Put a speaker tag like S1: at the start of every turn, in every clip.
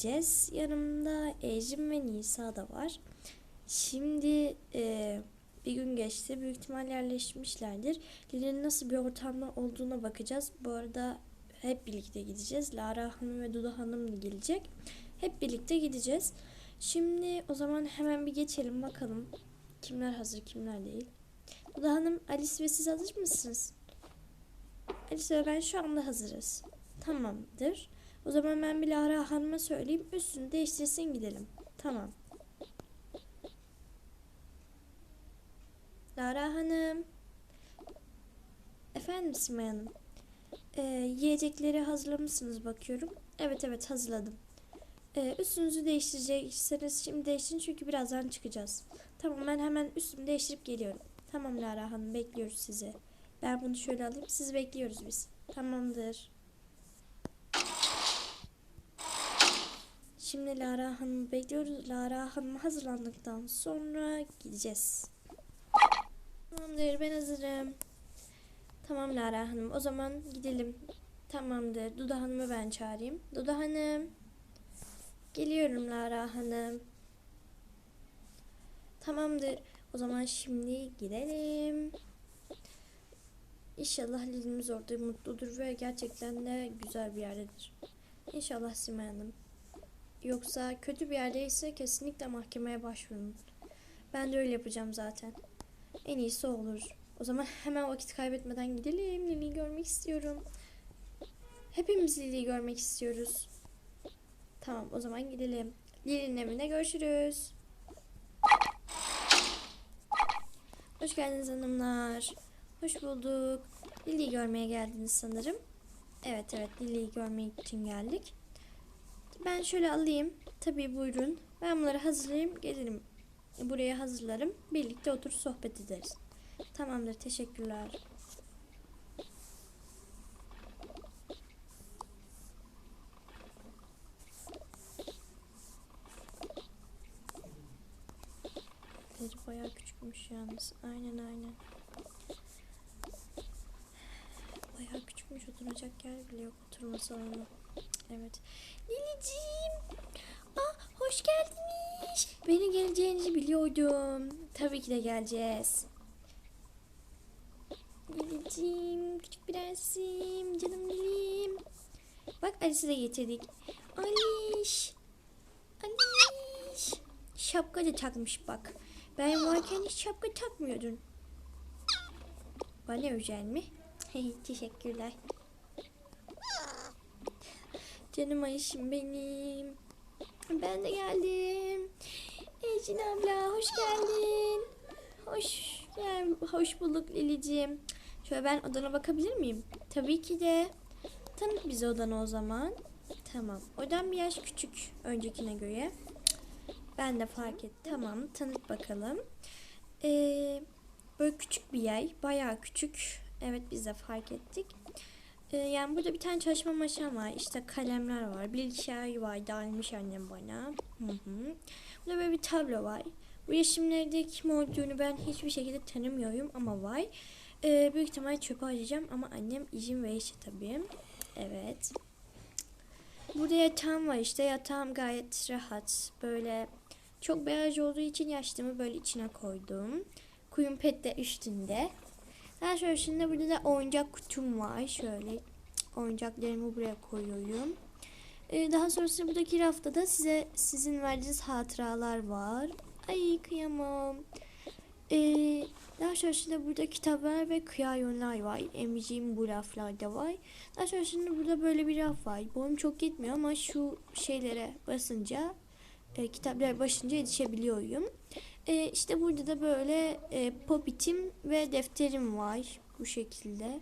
S1: gideceğiz. Yanımda Ecim ve Nisa da var. Şimdi e, bir gün geçti. Büyük ihtimal yerleşmişlerdir. Lili'nin nasıl bir ortamda olduğuna bakacağız. Bu arada hep birlikte gideceğiz. Lara Hanım ve Duda Hanım da gelecek. Hep birlikte gideceğiz. Şimdi o zaman hemen bir geçelim bakalım. Kimler hazır kimler değil. Duda Hanım, Alice ve siz hazır mısınız? Alice ve ben şu anda hazırız. Tamamdır. O zaman ben bir Lara Hanım'a söyleyeyim. Üstünü değiştirsin gidelim. Tamam. Lara Hanım. Efendim Simay Hanım. Ee, yiyecekleri hazırlamışsınız bakıyorum. Evet evet hazırladım. Ee, üstünüzü değiştirecekseniz şimdi değiştirin çünkü birazdan çıkacağız. Tamam ben hemen üstümü değiştirip geliyorum. Tamam Lara Hanım bekliyoruz sizi. Ben bunu şöyle alayım. Sizi bekliyoruz biz. Tamamdır. Şimdi Lara Hanım'ı bekliyoruz. Lara Hanım hazırlandıktan sonra gideceğiz. Tamamdır ben hazırım. Tamam Lara Hanım o zaman gidelim. Tamamdır. Duda Hanım'ı ben çağırayım. Duda Hanım. Geliyorum Lara Hanım. Tamamdır. O zaman şimdi gidelim. İnşallah Lilimiz orada mutludur ve gerçekten de güzel bir yerdedir. İnşallah Simay Hanım. Yoksa kötü bir yerdeyse kesinlikle mahkemeye başvurun. Ben de öyle yapacağım zaten. En iyisi olur. O zaman hemen vakit kaybetmeden gidelim. Lili'yi görmek istiyorum. Hepimiz Lili'yi görmek istiyoruz. Tamam o zaman gidelim. Lili'nin evinde görüşürüz. Hoş geldiniz hanımlar. Hoş bulduk. Lili'yi görmeye geldiniz sanırım. Evet evet Lili'yi görmek için geldik. Ben şöyle alayım. Tabii buyurun. Ben bunları hazırlayayım. Gelirim. Buraya hazırlarım. Birlikte otur sohbet ederiz. Tamamdır. Teşekkürler. Deri bayağı küçükmüş yalnız. Aynen aynen. Bayağı küçükmüş. Oturacak yer bile yok. Oturma salonu. Evet. Lilicim. Ah hoş geldiniz. Beni geleceğinizi biliyordum. Tabii ki de geleceğiz. Lilicim, küçük prensim, canım Lilim. Bak Alice'i de getirdik. Aliş. Aliş. Şapka da takmış bak. Ben varken hiç şapka takmıyordun. Bana özel mi? Teşekkürler. Canım Ayşim benim. Ben de geldim. Ecin abla hoş geldin. Hoş gel, hoş bulduk Lilicim. Şöyle ben odana bakabilir miyim? Tabii ki de. Tanıt bize odanı o zaman. Tamam. Odan bir yaş küçük öncekine göre. Ben de fark ettim. Tamam tanıt bakalım. Ee, böyle küçük bir yay. Bayağı küçük. Evet biz de fark ettik. Ee, yani burada bir tane çalışma masam var. İşte kalemler var. Bilgisayar var. Dalmış annem bana. Hı hı. Burada böyle bir tablo var. Bu resimlerde kim olduğunu ben hiçbir şekilde tanımıyorum ama var. Ee, büyük ihtimalle çöpe atacağım ama annem izin verirse tabii. Evet. Burada yatağım var işte. Yatağım gayet rahat. Böyle çok beyaz olduğu için yaşlımı böyle içine koydum. Kuyum pet de üstünde. Daha sonra şimdi burada da oyuncak kutum var. Şöyle oyuncaklarımı buraya koyuyorum. Ee, daha sonrasında buradaki rafta da size sizin verdiğiniz hatıralar var. Ay kıyamam. Ee, daha sonrasında burada kitaplar ve kıyayonlar var. Emiciğim bu raflarda var. Daha sonrasında burada böyle bir raf var. Boyum çok yetmiyor ama şu şeylere basınca e, kitaplara basınca yetişebiliyorum. E, işte burada da böyle e, popitim ve defterim var. Bu şekilde.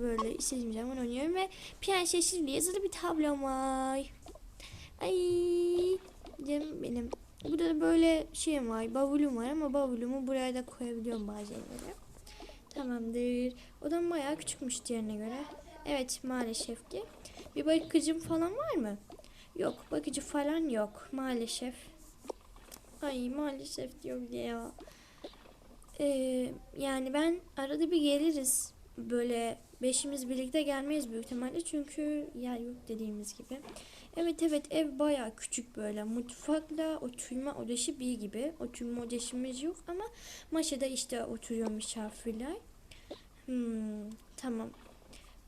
S1: Böyle istediğim zaman oynuyorum ve Prenses Lili yazılı bir tablom var. Ay canım benim. Burada da böyle şeyim var. Bavulum var ama bavulumu buraya da koyabiliyorum bazı yerlere. Tamamdır. Odam bayağı küçükmüş diğerine göre. Evet maalesef ki. Bir bakıcım falan var mı? Yok bakıcı falan yok maalesef. Ay maalesef diyor bir de ya. Ee, yani ben arada bir geliriz böyle beşimiz birlikte gelmeyiz büyük ihtimalle çünkü yer yok dediğimiz gibi. Evet evet ev baya küçük böyle mutfakla oturma odası bir gibi. Oturma odasımız yok ama maşada işte oturuyor misafirler. Hmm, tamam.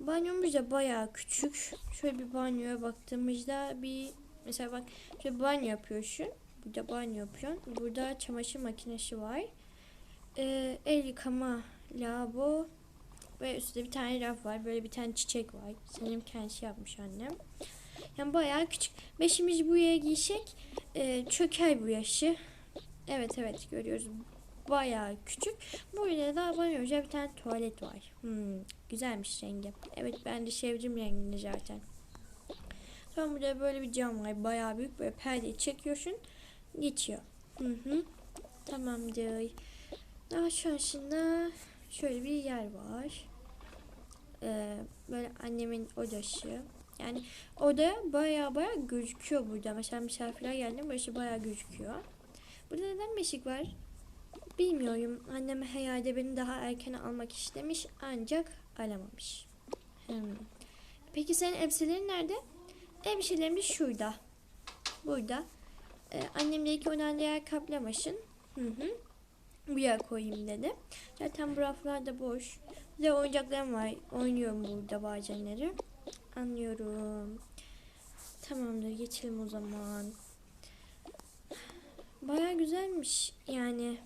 S1: Banyomuz da baya küçük. Şöyle bir banyoya baktığımızda bir mesela bak şöyle banyo yapıyorsun. Banyo yapıyorsun. Burada çamaşır makinesi var. Ee, el yıkama lavabo ve üstte bir tane raf var. Böyle bir tane çiçek var. Sanırım kendisi yapmış annem. Yani bayağı küçük. Beşimiz buraya giysek e, çöker bu yaşı. Evet evet görüyoruz. Bayağı küçük. Burada da bana özel bir tane tuvalet var. Hmm, güzelmiş rengi. Evet ben de sevdim rengini zaten. Sonra burada böyle bir cam var. Bayağı büyük. Böyle perdeyi çekiyorsun. Geçiyor. Hı hı. Tamamdır. Daha sonrasında şöyle bir yer var. Ee, böyle annemin odası. Yani oda baya baya gözüküyor burada. Mesela misafirler geldi burası baya gözüküyor. Burada neden beşik var? Bilmiyorum. Annem herhalde beni daha erken almak istemiş ancak alamamış. Hmm. Peki senin elbiselerin nerede? Elbiselerim de şurada. Burada. Ee, annem dedi ki ondan yer kaplamasın. Hı hı. Buraya koyayım dedi. Zaten bu raflar da boş. Bir de oyuncaklarım var. Oynuyorum burada bazenleri. Anlıyorum. Tamamdır geçelim o zaman. Baya güzelmiş yani.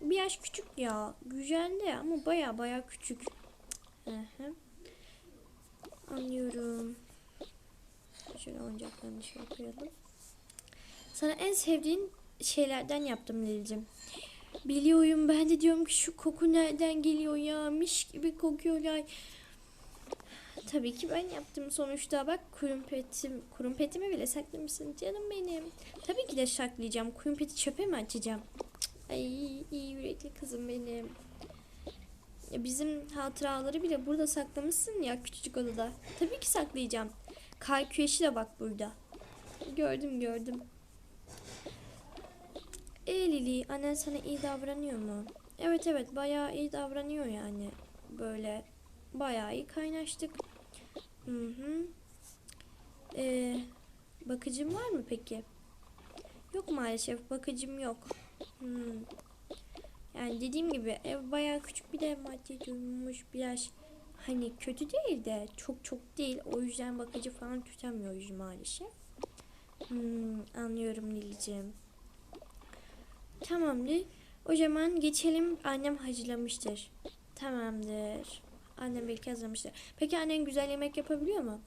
S1: Bir yaş küçük ya. Güzeldi ama baya baya küçük. Hı hı. Anlıyorum. Şöyle oyuncaklarını şöyle koyalım. Sana en sevdiğin şeylerden yaptım Lil'cim. Biliyorum ben de diyorum ki şu koku nereden geliyor ya miş gibi kokuyorlar. Tabii ki ben yaptım sonuçta bak kurumpetim, kurumpetimi bile saklamışsın canım benim. Tabii ki de saklayacağım. Kurumpeti çöpe mi atacağım? Cık, Ay iyi yürekli kızım benim. Ya bizim hatıraları bile burada saklamışsın ya küçücük odada. Tabii ki saklayacağım. Kar de bak burada. Gördüm gördüm. E Lili annen sana iyi davranıyor mu? Evet evet bayağı iyi davranıyor yani. Böyle bayağı iyi kaynaştık. Hı hı. Ee, bakıcım var mı peki? Yok maalesef bakıcım yok. Hmm. Yani dediğim gibi ev bayağı küçük bir de maddi durmuş biraz hani kötü değil de çok çok değil. O yüzden bakıcı falan tutamıyoruz maalesef. Hmm, anlıyorum Lili'ciğim. Tamamdır. O zaman geçelim. Annem hazırlamıştır. Tamamdır. Annem belki hazırlamıştır. Peki annen güzel yemek yapabiliyor mu?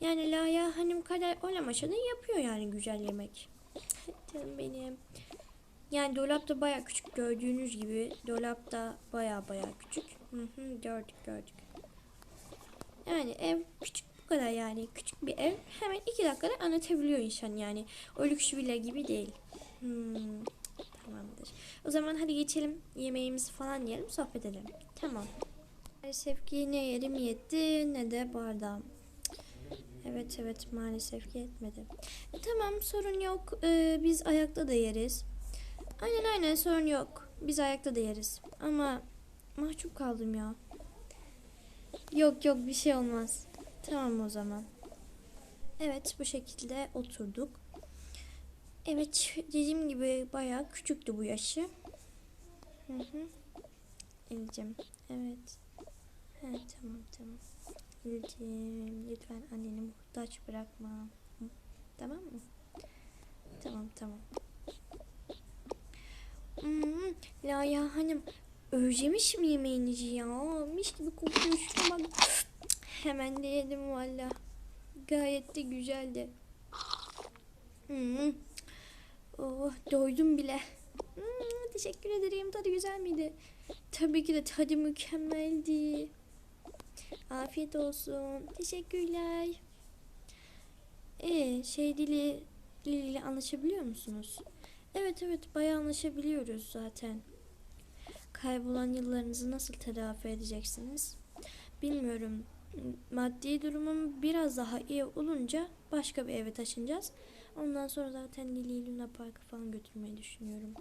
S1: Yani Laya hanım kadar olamasa yapıyor yani güzel yemek. Canım benim. Yani dolap da baya küçük gördüğünüz gibi. Dolap da baya baya küçük. Hı hı, gördük gördük. Yani ev küçük bu kadar yani. Küçük bir ev. Hemen iki dakikada anlatabiliyor insan yani. O lüks villa gibi değil. Hmm. Tamamdır. O zaman hadi geçelim yemeğimizi falan yiyelim sohbet edelim. Tamam. Maalesef ki ne yerim yetti ne de bardağım. Evet evet maalesef ki yetmedi. E, tamam sorun yok. Ee, biz ayakta da yeriz. Aynen aynen sorun yok. Biz ayakta da yeriz. Ama mahcup kaldım ya. Yok yok bir şey olmaz. Tamam o zaman. Evet bu şekilde oturduk. Evet dediğim gibi bayağı küçüktü bu yaşı. Hı hı. Elcim. Evet. Ha, tamam tamam. Elcim lütfen anneni muhtaç bırakma. Hı, Tamam mı? Tamam tamam. Hmm, Laya hanım özlemiş mi yemeğinizi ya? Mis gibi kokuyor şuna bak. Hemen de yedim valla. Gayet de güzeldi. Hmm. Oh, doydum bile. Hmm, teşekkür ederim. Tadı güzel miydi? Tabii ki de tadı mükemmeldi. Afiyet olsun. Teşekkürler. Ee, şey dili ile anlaşabiliyor musunuz? Evet evet bayağı anlaşabiliyoruz zaten. Kaybolan yıllarınızı nasıl telafi edeceksiniz? Bilmiyorum. Maddi durumum biraz daha iyi olunca başka bir eve taşınacağız. Ondan sonra zaten Lili'yi Luna Park'a falan götürmeyi düşünüyorum.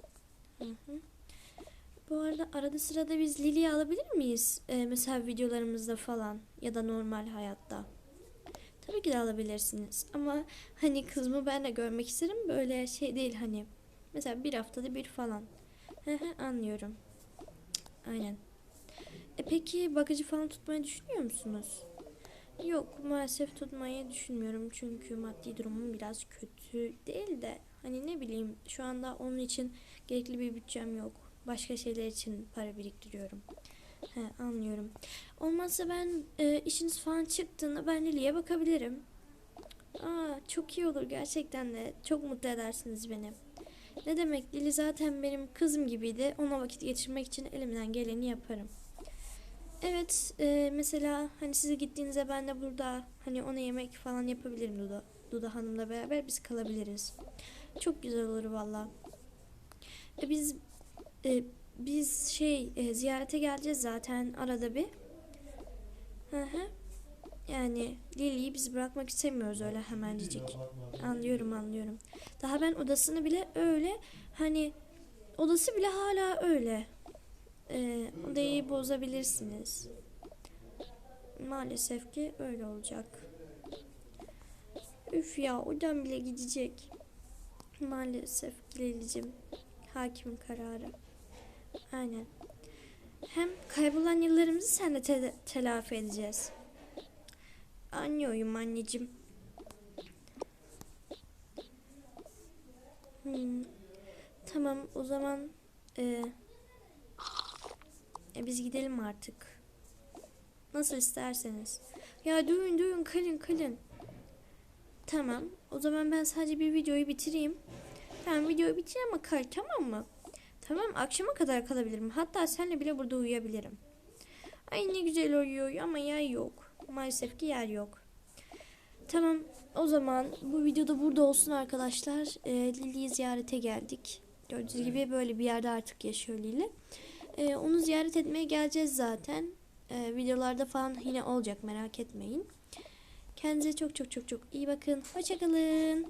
S1: Hı hı. Bu arada arada sırada biz Lili'yi alabilir miyiz? Ee, mesela videolarımızda falan ya da normal hayatta. Tabii ki de alabilirsiniz. Ama hani kızımı ben de görmek isterim. Böyle şey değil hani. Mesela bir haftada bir falan. Hı hı, Anlıyorum. Aynen. E peki bagajı falan tutmayı düşünüyor musunuz? Yok maalesef tutmayı düşünmüyorum. Çünkü maddi durumum biraz kötü değil de. Hani ne bileyim şu anda onun için gerekli bir bütçem yok. Başka şeyler için para biriktiriyorum. He, anlıyorum. Olmazsa ben e, işiniz falan çıktığında ben Lili'ye bakabilirim. Aa, çok iyi olur gerçekten de. Çok mutlu edersiniz beni. Ne demek Lili zaten benim kızım gibiydi. Ona vakit geçirmek için elimden geleni yaparım. Evet e, mesela hani size gittiğinizde ben de burada hani ona yemek falan yapabilirim Duda. Duda Hanım'la beraber biz kalabiliriz. Çok güzel olur valla. E, biz e, biz şey e, ziyarete geleceğiz zaten arada bir. Hı hı. Yani Lili'yi biz bırakmak istemiyoruz öyle hemencik. Anlıyorum anlıyorum. Daha ben odasını bile öyle hani odası bile hala öyle. Ee, odayı bozabilirsiniz. Maalesef ki öyle olacak. Üf ya odam bile gidecek. Maalesef Lili'cim. Hakimin kararı. Aynen. Hem kaybolan yıllarımızı sen de te- telafi edeceğiz. Anlıyorum anneciğim. Hmm. Tamam o zaman e, e, biz gidelim artık. Nasıl isterseniz. Ya durun durun kalın kalın. Tamam o zaman ben sadece bir videoyu bitireyim. Tamam videoyu bitireyim ama kal tamam mı? Tamam akşama kadar kalabilirim. Hatta seninle bile burada uyuyabilirim. Ay ne güzel uyuyor ama yer yok. Maalesef ki yer yok. Tamam o zaman bu videoda burada olsun arkadaşlar. Ee, Lili'yi ziyarete geldik. Gördüğünüz gibi böyle bir yerde artık yaşıyor Lili. Ee, onu ziyaret etmeye geleceğiz zaten. Ee, videolarda falan yine olacak merak etmeyin. Kendinize çok çok çok çok iyi bakın. Hoşçakalın.